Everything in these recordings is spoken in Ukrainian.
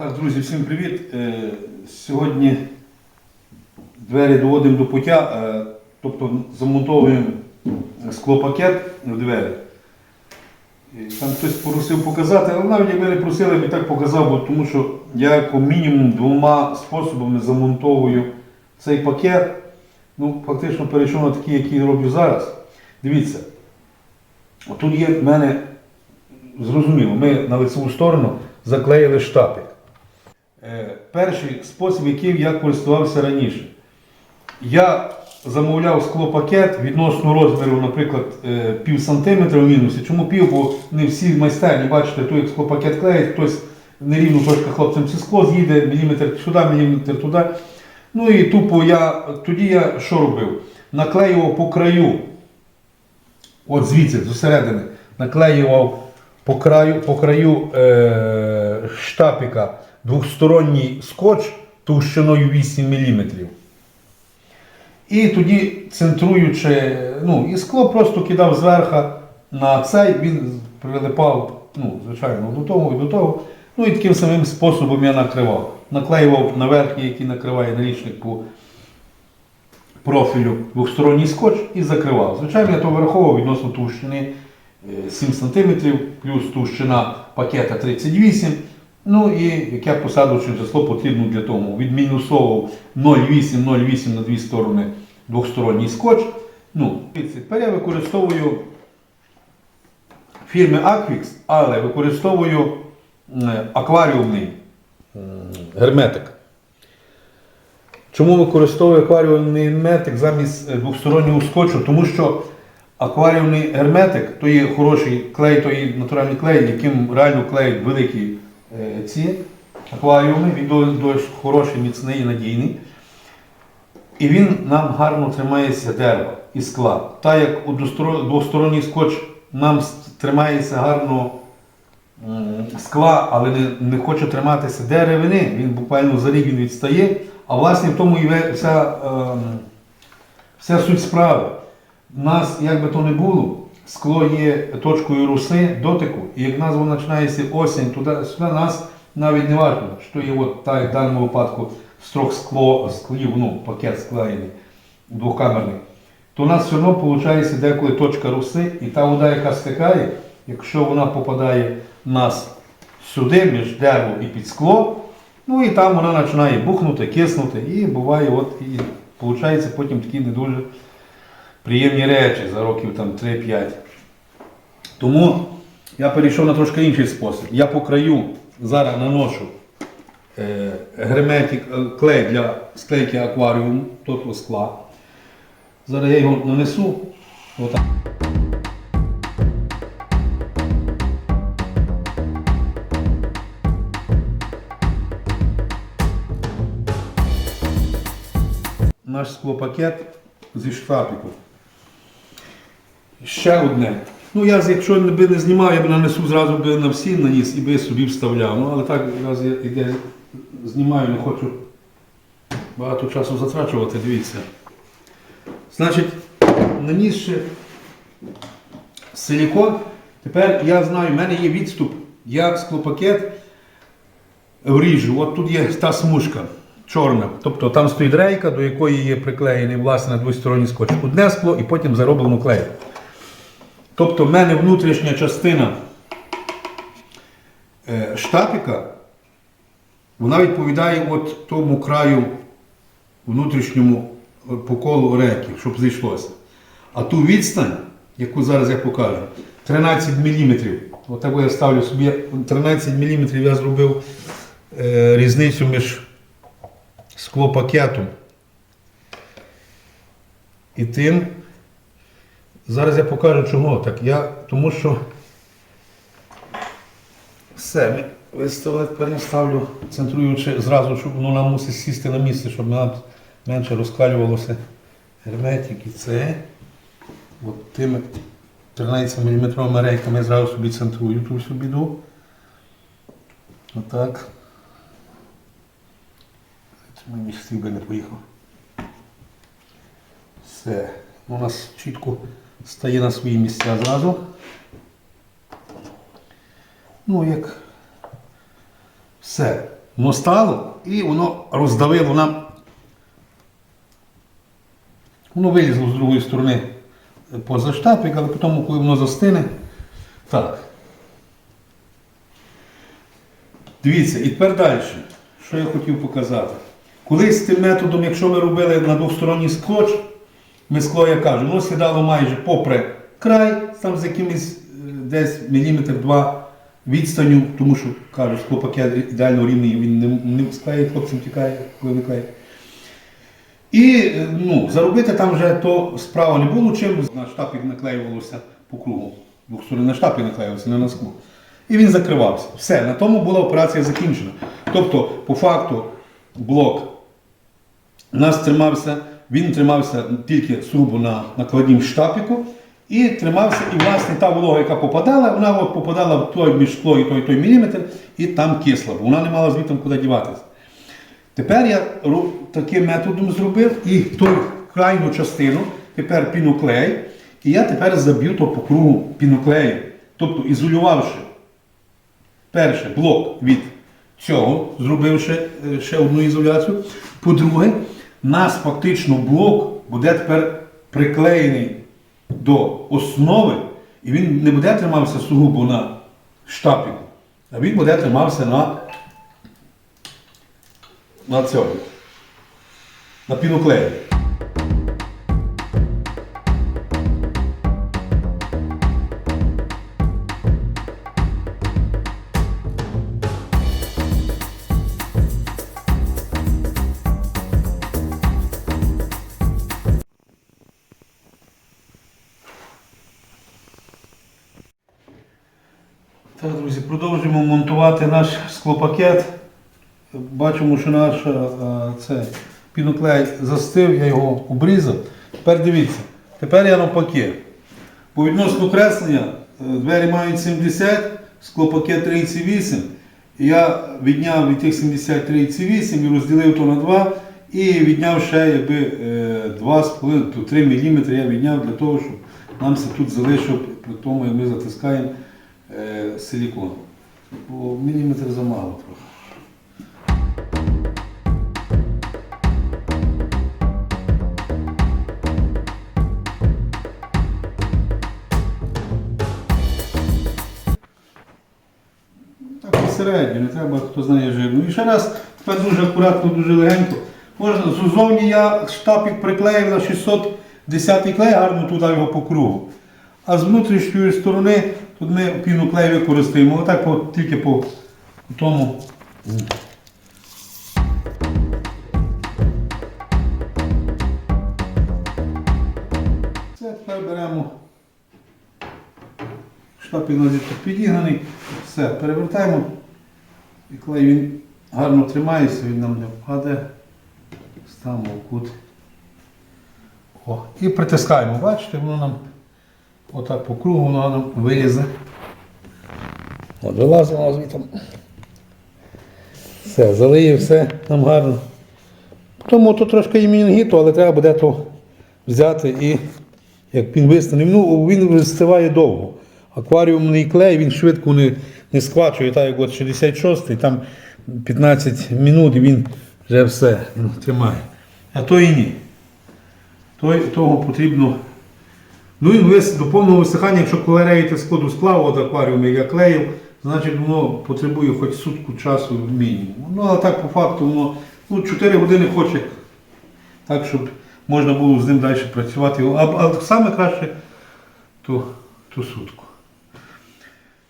Так, друзі, всім привіт. Е, Сьогодні двері доводимо до пуття, е, тобто замонтовуємо склопакет в двері. Там хтось просив показати, але навіть якби не просили, я б і так показав, бо тому що я як мінімум двома способами замонтовую цей пакет. Ну, фактично перейшов на такі, які роблю зараз. Дивіться, тут є в мене зрозуміло, ми на лицеву сторону заклеїли штапик. Е, Перший спосіб, яким я користувався раніше. Я замовляв склопакет відносно розміру, наприклад, е, пів сантиметра в мінусі. Чому пів? Бо не всі майстерні, бачите, той як склопакет клеїть, хтось нерівно трошки хлопцям це скло з'їде, міліметр сюди, міліметр туди. Ну і тупо я тоді я що робив? Наклеював по краю, от звідси, зсередини, наклеював по краю, по краю е, штапика двохсторонній скотч товщиною 8 мм. І тоді центруючи, ну, і скло просто кидав зверху на цей, він прилипав, ну, звичайно, до того і до того. Ну і таким самим способом я накривав. Наклеював на верхній, який накриває налічник по профілю двохсторонній скотч і закривав. Звичайно, я то враховував відносно товщини е, 7 см, плюс товщина пакета 38 Ну і яке посадочне число потрібно для того. Відмінусовував 0,8-0,8 на дві сторони двохсторонній скотч. Ну, Тепер я використовую фірми Aquix, але використовую е, акваріумний герметик. Чому використовую акваріумний герметик замість е, двохстороннього скотчу? Тому що акваріумний герметик то є хороший клей, то є натуральний клей, яким реально клеють великі е, ці акваріуми. Він до- досить хороший, міцний і надійний. І він нам гарно тримається дерева і скла. Так як у двосторонній скотч нам тримається гарно скла, але не, не хоче триматися деревини, він буквально за рік він відстає. А власне в тому і вся, ем, вся суть справи. У нас, як би то не було, скло є точкою руси дотику, і як воно починається осінь, туди сюди нас навіть не важливо, що є от так, в даному випадку строк скло, склів, ну, пакет склеєний, двокамерний, то у нас все одно виходить деколи точка руси, і та вода, яка стикає, якщо вона попадає нас сюди, між дерево і під скло, ну і там вона починає бухнути, киснути, і буває, от і виходить потім такі не дуже приємні речі за років там 3-5. Тому я перейшов на трошки інший спосіб. Я по краю зараз наношу е, герметик, е, клей для склейки акваріуму, тобто скла. Зараз я його нанесу. Отак. Наш склопакет зі штапіку. Ще одне. Ну, я, якщо би не знімав, я б нанесу зразу би на всі наніс і би собі вставляв. Ну, але так, раз я іде, знімаю, не хочу багато часу затрачувати, дивіться. Значить, нанісши силікон, тепер я знаю, в мене є відступ. Я склопакет вріжу. От тут є та смужка чорна. Тобто там стоїть рейка, до якої є приклеєний власне двосторонній скотч. Одне скло і потім зароблено клеєм. Тобто в мене внутрішня частина е, штапіка, вона відповідає от тому краю внутрішньому е, по колу рейки, щоб зійшлося. А ту відстань, яку зараз я покажу, 13 мм. Отак я ставлю собі 13 мм я зробив е, різницю між склопакетом і тим. Зараз я покажу чого. Так я, тому що все, ми виставили, тепер я ставлю, центруючи зразу, щоб воно нам мусить сісти на місце, щоб нам менше розкалювалося герметик і це. От тими 13 мм рейками я зразу собі центрую ту всю біду. Отак. Мені стів би не поїхав. Все. У нас чітко стає на свої місця зразу. Ну, як все. воно стало і воно роздавило нам. Воно вилізло з другої сторони поза штапик, але потім, коли воно застине. Так. Дивіться, і тепер далі. Що я хотів показати? Колись тим методом, якщо ми робили на двосторонній скотч, ми скло, я кажу, воно сідало майже попри край, там з якимось е, десь міліметр два відстаню, тому що кажу, склопакет ідеально рівний, він не, не склеє, хлопцям тікає, коли не клеє. І е, ну, заробити там вже то справа не було чим, на штапік наклеювалося по кругу. Двох на штапі наклеювався, не на скло. І він закривався. Все, на тому була операція закінчена. Тобто, по факту, блок у нас тримався, він тримався тільки сугубо на накладнім штапіку і тримався, і власне та волога, яка попадала, вона попадала в той між скло і той, той міліметр, і там кисла, бо вона не мала звідти куди діватися. Тепер я таким методом зробив і ту крайню частину, тепер піноклей, і я тепер заб'ю то по кругу піноклею. Тобто ізолювавши перше блок від цього, зробивши е, ще одну ізоляцію. По-друге, нас фактично блок буде тепер приклеєний до основи, і він не буде тримався сугубо на штапі, а він буде тримався на, на цьому, на піноклеї. Так, друзі, продовжуємо монтувати наш склопакет. Бачимо, що наш е, це, піноклей застив, я його обрізав. Тепер дивіться, тепер я навпаки. По відносно креслення е, двері мають 70, склопакет 38. Я відняв від тих 70 38 і розділив то на 2 і відняв ще якби, е, 2,5 то 3 мм я відняв для того, щоб нам це тут залишив при тому, як ми затискаємо е, силікон. Бо міліметр замало трохи. Так посередньо, не треба, хто знає жирну. І ще раз, тепер дуже акуратно, дуже легенько. Можна, ззовні я штапік приклеїв на 610 клей, гарно туди його по кругу. А з внутрішньої сторони тут ми піноклей використаємо. Отак по, тільки по тому. Це тепер беремо. Тут підігнаний. Все, перевертаємо. І клей він гарно тримається, він нам не впаде. Ставимо в кут. О, і притискаємо, бачите, воно нам отак по кругу воно нам вилізе. От вилазило звідти. Все, залиє все нам гарно. Тому тут трошки є мінгіту, але треба буде то взяти і як він вистане. Ну, він вистиває довго. Акваріумний клей він швидко не, не схвачує, так як от 66-й, там 15 минут і він вже все тримає. А то і ні. Той, того потрібно. Ну вис, до повного висихання, якщо клеїти складу сплаву от акваріуму, я клеїв, значить воно потребує хоч сутку часу мінімум. Ну, але так по факту воно ну, 4 години хоче, так, щоб можна було з ним далі працювати. А, а саме краще то, то сутку.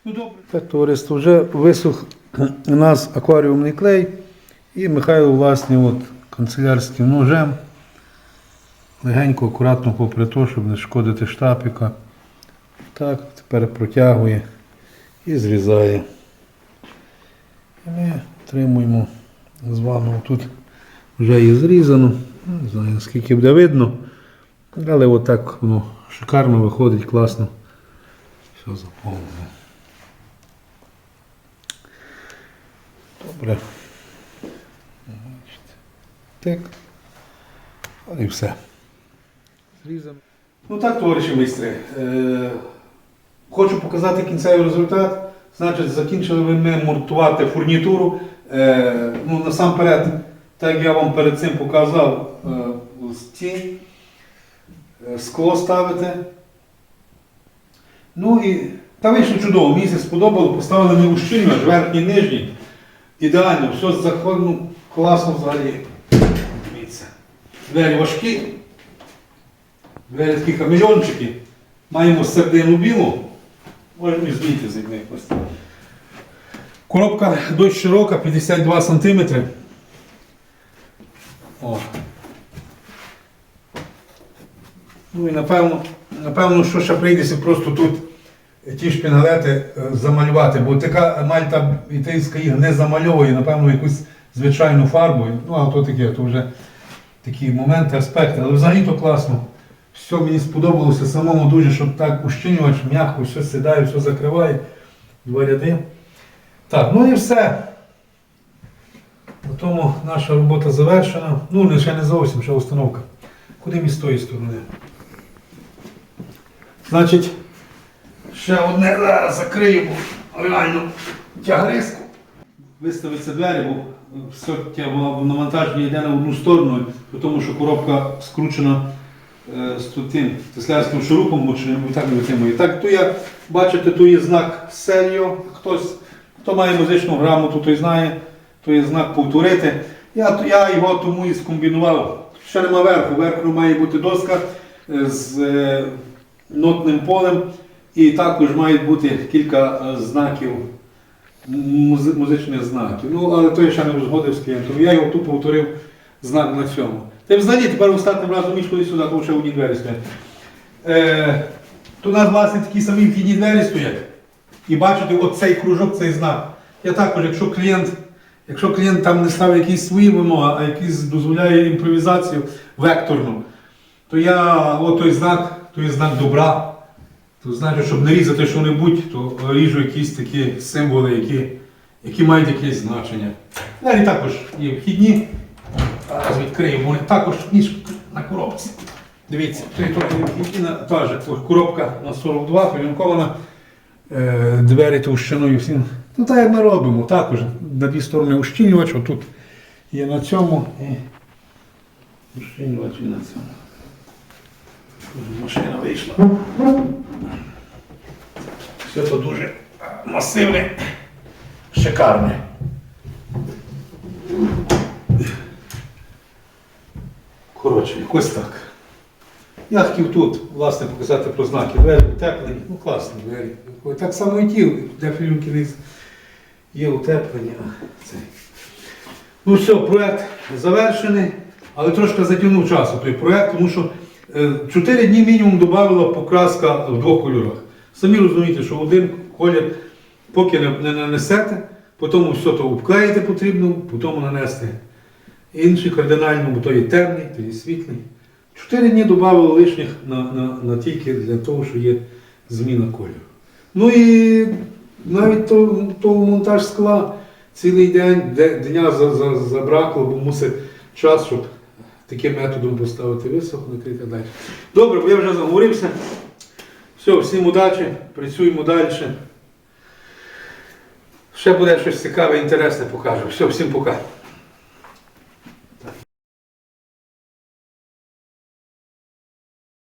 Ну, добре. Так, товариство, вже висох у нас акваріумний клей. І Михайло, власне, от, канцелярським ножем легенько, акуратно попри то, щоб не шкодити штапіка. Так, тепер протягує і зрізає. І ми отримуємо з вами тут вже і зрізано. Не знаю, наскільки буде видно. Але отак воно шикарно виходить, класно. Все заповнено. Добре. Так. І все. Зрізано. Ну так, товариші майстри. Е, хочу показати кінцевий результат. Значить, закінчили ми монтувати фурнітуру. Е, ну, насамперед, так як я вам перед цим показав, е, ось е, скло ставити. Ну і та вийшло чудово, мені це сподобало, поставили ми ущільно, верхній, нижній. Ідеально, все заходно, ну, класно взагалі. Дивіться. Двері важкі. Двері такі камельончики. Маємо середину білу. Можемо і звідти зайти якось. Коробка досить широка, 52 см. О. Ну і напевно, напевно, що ще прийдеться просто тут ті шпінгалети е, замалювати, бо така мальта італійська їх не замальовує, напевно, якусь звичайну фарбу. Ну, а то таке, то вже такі моменти, аспекти. Але взагалі то класно. Все мені сподобалося самому дуже, щоб так ущинювач, м'яко, все сідає, все закриває. Два ряди. Так, ну і все. На тому наша робота завершена. Ну, ще не зовсім, ще установка. Куди ми з тої сторони? Значить, ще одне зараз закрию, бо реально тягриску. Виставиться двері, бо все навантаження йде на одну сторону, тому що коробка скручена з тим теслярським шурупом, бо так не витримує. Так, то я, бачите, тут є знак серіо. Хтось, хто має музичну грамоту, той знає, то є знак повторити. Я, я його тому і скомбінував. Ще нема верху. Верху має бути доска е, з е, нотним полем. І також мають бути кілька е, знаків, музичних знаків. Ну, але то я ще не узгодив з клієнтом. Я його тупо повторив знак на цьому. Й взагалі тепер останнім разом між сюди, тому що одні двері стоять. Е, то у нас, власне, такі самі вхідні двері стоять. І бачите, оцей кружок, цей знак. Я також, якщо клієнт, якщо клієнт там не ставить якісь свої вимоги, а якісь дозволяє імпровізацію векторну, то я той знак, то є знак добра. То значить, щоб не різати що-небудь, то ріжу якісь такі символи, які, які мають якесь значення. Далі також є вхідні. Зараз відкрию, вони також ніж на коробці. Дивіться, теж коробка на 42, полінкована. Е, двері товщиною всім. Ну так як ми робимо, також на дві сторони ущільнювач, отут є на цьому і ущільнювач і на цьому. Машина вийшла. Все то дуже масивне, шикарне. Коротше, якось так. Я хотів тут, власне, показати про знаки. Двері утеплені, ну класні двері. Так само і ті, де філюки є утеплені. а. Ну все, проект завершений, але трошки затягнув часу той проект, тому що 4 дні мінімум додавала покраска в двох кольорах. Самі розумієте, що один колір, поки не, не нанесете, потім все то обклеїти потрібно, потім нанести інший кардинально, бо то є темний, то є світлий. Чотири дні додавали лишніх на, на, на тільки для того, що є зміна кольору. Ну і навіть то, то монтаж скла цілий день, де, дня за, за, забракло, бо мусить час, щоб таким методом поставити висоху, накрити далі. Добре, бо я вже заговорився. Все, всім удачі, працюємо далі. Ще буде щось цікаве, інтересне покажу. Все, всім пока.